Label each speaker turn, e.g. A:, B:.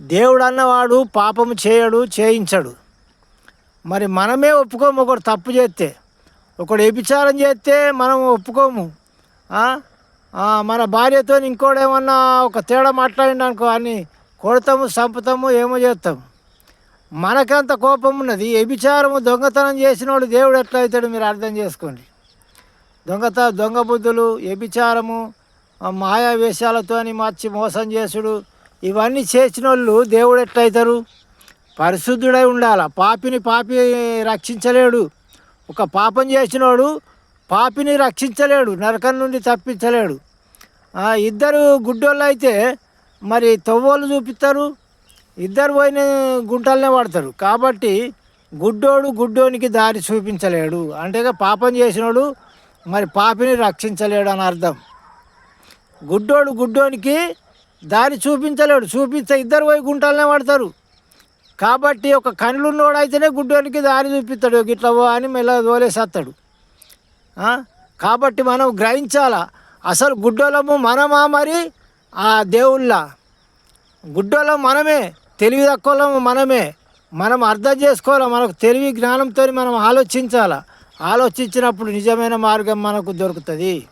A: దేవుడు అన్నవాడు పాపం చేయడు చేయించడు. మరి మనమే ఒప్పుకోము ఒకడు తప్పు చేస్తే. ఒకడు వ్యభిచారం చేస్తే మనం ఒప్పుకోము. మన భార్యతో ఇంకోడేమన్నా ఒక తేడా మాట్లాడిండు అనుకో అని కొడతాము చంపుతాము ఏమో చేస్తాము. మనకంత కోపం ఉన్నది. వ్యభిచారము దొంగతనం చేసినోడు దేవుడు ఎట్లా అవుతాడు మీరు అర్థం చేసుకోండి. దొంగత దొంగ బుద్ధులు వ్యభిచారము మాయా వేషాలతోని మర్చి మోసం చేసుడు ఇవన్నీ చేసిన వాళ్ళు దేవుడు ఎట్లయితారు? పరిశుద్ధుడై ఉండాల. పాపిని పాపి రక్షించలేడు. ఒక పాపం చేసినోడు పాపిని రక్షించలేడు నరకం నుండి తప్పించలేడు. ఇద్దరు గుడ్డోళ్ళు అయితే మరి తవ్వోళ్ళు చూపిస్తారు ఇద్దరు పోయిన గుంటలనే పడతారు కాబట్టి గుడ్డోడు గుడ్డోనికి దారి చూపించలేడు. అంటే పాపం చేసినోడు మరి పాపిని రక్షించలేడు అని అర్థం. గుడ్డోడు గుడ్డోనికి దారి చూపించలేడు. చూపిస్తే ఇద్దరు పోయి గుంటలనే పడతారు. కాబట్టి ఒక కళ్ళున్నోడు అయితేనే గుడ్డోనికి దారి చూపిస్తాడు. ఇట్లా అని మెల్ల తోలేసేస్తాడు. కాబట్టి మనం గ్రహించాలా? అసలు గుడ్డోలము మనమా మరి? ఆ దేవుళ్ళ. గుడ్డోలం మనమే. తెలివి తక్కువలము మనమే. మనం అర్థం చేసుకోవాలి? మనకు తెలివి జ్ఞానంతో మనం ఆలోచించాలి? ఆలోచించినప్పుడు నిజమైన మార్గం మనకు దొరుకుతుంది.